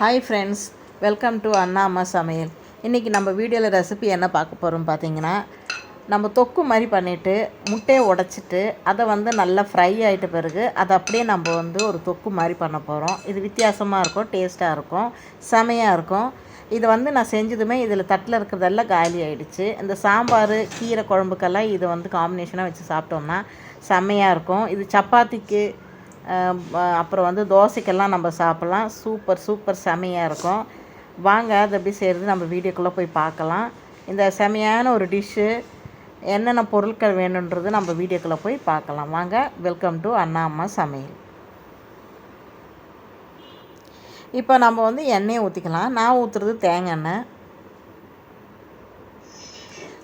Hi friends welcome to Anna Amma Samayal இன்றைக்கி நம்ம வீடியோவில் ரெசிபி என்ன பார்க்க போகிறோம் பார்த்தீங்கன்னா நம்ம தொக்கு மாதிரி பண்ணிவிட்டு முட்டையை உடச்சிட்டு அதை வந்து நல்லா ஃப்ரை ஆகிட்ட பிறகு அதை அப்படியே நம்ம வந்து ஒரு தொக்கு மாதிரி பண்ண போகிறோம் இது வித்தியாசமாக இருக்கும் டேஸ்ட்டாக இருக்கும் செமையாக இருக்கும். இது வந்து நான் செஞ்சதுமே இதில் தட்டில் இருக்கிறதெல்லாம் காலி ஆகிடுச்சு இந்த சாம்பார் கீரை குழம்புக்கெல்லாம் இதை வந்து காம்பினேஷனாக வச்சு சாப்பிட்டோம்னா செம்மையாக இருக்கும். இது சப்பாத்திக்கு அப்புறம் வந்து தோசைக்கெல்லாம் நம்ம சாப்பிட்லாம். சூப்பர் சூப்பர் செமையாக இருக்கும். வாங்க அது எப்படி செய்கிறது நம்ம வீடியோக்குள்ளே போய் பார்க்கலாம். இந்த செமையான ஒரு டிஷ்ஷு என்னென்ன பொருட்கள் வேணுன்றது நம்ம வீடியோக்குள்ளே போய் பார்க்கலாம். வாங்க வெல்கம் டு அண்ணா அம்மா சமையல். இப்போ நம்ம வந்து எண்ணெயை ஊற்றிக்கலாம் நான் ஊற்றுறது தேங்காய் எண்ணெய்.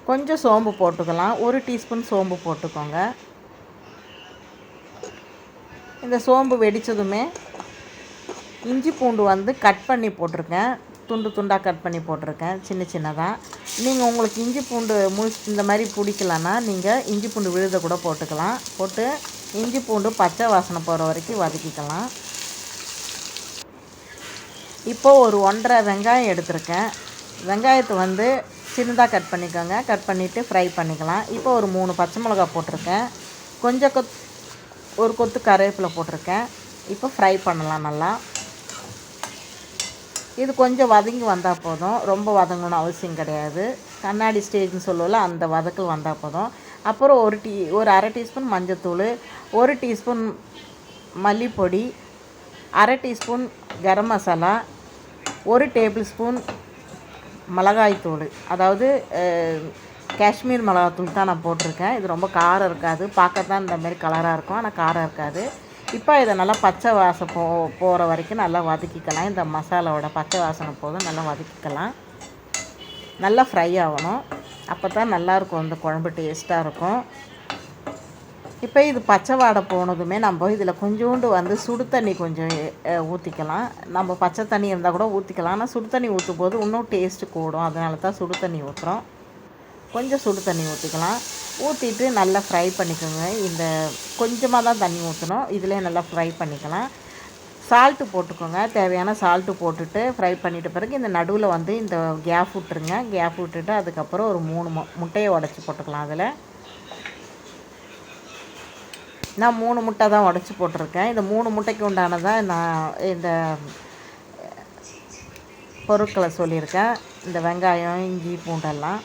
கொஞ்சம் சோம்பு போட்டுக்கலாம். ஒரு டீஸ்பூன் சோம்பு போட்டுக்கோங்க. இந்த சோம்பு வெடித்ததுமே இஞ்சி பூண்டு வந்து கட் பண்ணி போட்டிருக்கேன். துண்டு துண்டாக கட் பண்ணி போட்டிருக்கேன். சின்ன சின்னதாக நீங்கள் உங்களுக்கு இஞ்சி பூண்டு முழு இந்த மாதிரி பிடிக்கலன்னா நீங்கள் இஞ்சி பூண்டு விழுத கூட போட்டுக்கலாம். போட்டு இஞ்சி பூண்டு பச்சை வாசனை போகிற வரைக்கும் வதக்கிக்கலாம். இப்போது ஒரு ஒன்றரை வெங்காயம் எடுத்திருக்கேன். வெங்காயத்தை வந்து சின்னதாக கட் பண்ணிக்கோங்க. கட் பண்ணிவிட்டு ஃப்ரை பண்ணிக்கலாம். இப்போ ஒரு மூணு பச்சை மிளகா போட்டிருக்கேன். கொஞ்சம் கொத் ஒரு கொத்து கருவேப்பிலை போட்டிருக்கேன். இப்போ ஃப்ரை பண்ணலாம் நல்லா. இது கொஞ்சம் வதங்கி வந்தால் போதும். ரொம்ப வதங்கணும்னு அவசியம் கிடையாது. கண்ணாடி ஸ்டேஜ்னு சொல்லுவோம்ல அந்த வதக்கல் வந்தால் போதும். அப்புறம் ஒரு டீ ஒரு அரை டீஸ்பூன் மஞ்சத்தூள் ஒரு டீஸ்பூன் மல்லிப்பொடி அரை டீஸ்பூன் கரம் மசாலா ஒரு டேபிள் ஸ்பூன் மிளகாய்த்தூள். அதாவது காஷ்மீர் மிளகாத்தூள் தான் நான் போட்டிருக்கேன். இது ரொம்ப காரம் இருக்காது. பார்க்க தான் இந்த கலராக இருக்கும். ஆனால் காரம் இருக்காது. இப்போ இதை நல்லா பச்சை வாசம் போ போகிற வரைக்கும் நல்லா வதக்கிக்கலாம். இந்த மசாலாவோட பச்சை வாசனை போதும். நல்லா வதக்கிக்கலாம். நல்லா ஃப்ரை ஆகணும். அப்போ தான் நல்லாயிருக்கும். இந்த குழம்பு டேஸ்ட்டாக இருக்கும். இப்போ இது பச்சை வாடை போனதுமே நம்ம இதில் கொஞ்சோண்டு வந்து சுடு தண்ணி கொஞ்சம் ஊற்றிக்கலாம் நம்ம பச்சை தண்ணி இருந்தால் கூட ஊற்றிக்கலாம் ஆனால் சுடு தண்ணி ஊற்றும் போது இன்னும் டேஸ்ட்டு கூடும். அதனால தான் சுடு தண்ணி ஊற்றுறோம் கொஞ்சம் சுடு தண்ணி ஊற்றிக்கலாம் ஊற்றிட்டு நல்லா ஃப்ரை பண்ணிக்கோங்க. இந்த கொஞ்சமாக தான் தண்ணி ஊற்றணும் இதிலே நல்லா ஃப்ரை பண்ணிக்கலாம். சால்ட்டு போட்டுக்கோங்க. தேவையான சால்ட்டு போட்டுட்டு ஃப்ரை பண்ணிட்ட பிறகு இந்த நடுவில் வந்து இந்த கேப் விட்டுருங்க கேப் விட்டுட்டு அதுக்கப்புறம் ஒரு மூணு மு முட்டையை உடச்சி போட்டுக்கலாம் அதில். நான் மூணு முட்டை தான் உடச்சி போட்டிருக்கேன். இந்த மூணு முட்டைக்கு உண்டானதான் நான் இந்த பொருட்களை சொல்லியிருக்கேன். இந்த வெங்காயம் இஞ்சி பூண்டெல்லாம்.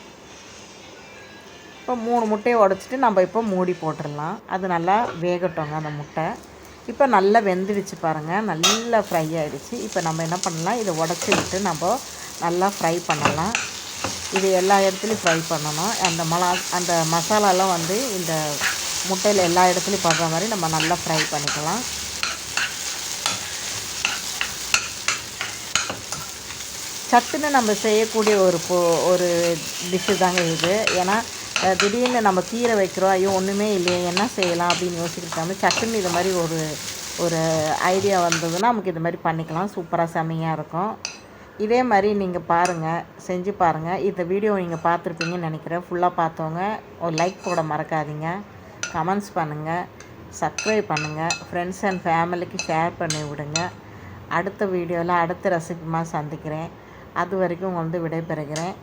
இப்போ மூணு முட்டையை உடச்சிட்டு நம்ம இப்போ மூடி போட்டுடலாம். அது நல்லா வேகட்டோங்க அந்த முட்டை. இப்போ நல்லா வெந்துடுச்சு பாருங்கள் நல்லா ஃப்ரை ஆகிடுச்சு இப்போ நம்ம என்ன பண்ணலாம்? இதை உடச்சி விட்டு நம்ம நல்லா ஃப்ரை பண்ணலாம். இது எல்லா இடத்துலையும் ஃப்ரை பண்ணணும். அந்த மலா அந்த மசாலாலாம் வந்து இந்த முட்டையில் எல்லா இடத்துலையும் படுற மாதிரி நம்ம நல்லா ஃப்ரை பண்ணிக்கலாம். சட்டுன்னு நம்ம செய்யக்கூடிய ஒரு பொ ஒரு டிஷ்ஷு தாங்க இது. ஏன்னா திடீர்னு நம்ம கீரை வைக்கிறோம் ஐயோ ஒன்றுமே இல்லையே என்ன செய்யலாம் அப்படின்னு யோசிக்கிறாங்க சட்டுன்னு இது மாதிரி ஒரு ஒரு ஐடியா வந்ததுன்னா நமக்கு இது மாதிரி பண்ணிக்கலாம். சூப்பராக செம்மையாக இருக்கும். இதே மாதிரி நீங்கள் பாருங்கள் செஞ்சு பாருங்கள் இந்த வீடியோ நீங்கள் பார்த்துருப்பீங்கன்னு நினைக்கிறேன். ஃபுல்லாக பார்த்தவங்க ஒரு லைக் போட மறக்காதீங்க. கமெண்ட்ஸ் பண்ணுங்கள் சப்ஸ்கிரைப் பண்ணுங்கள் ஃப்ரெண்ட்ஸ் அண்ட் ஃபேமிலிக்கு ஷேர் பண்ணி விடுங்க. அடுத்த வீடியோவில் அடுத்த ரெசிபிமா சந்திக்கிறேன். அது வரைக்கும் வந்து விடைபெறுகிறேன்.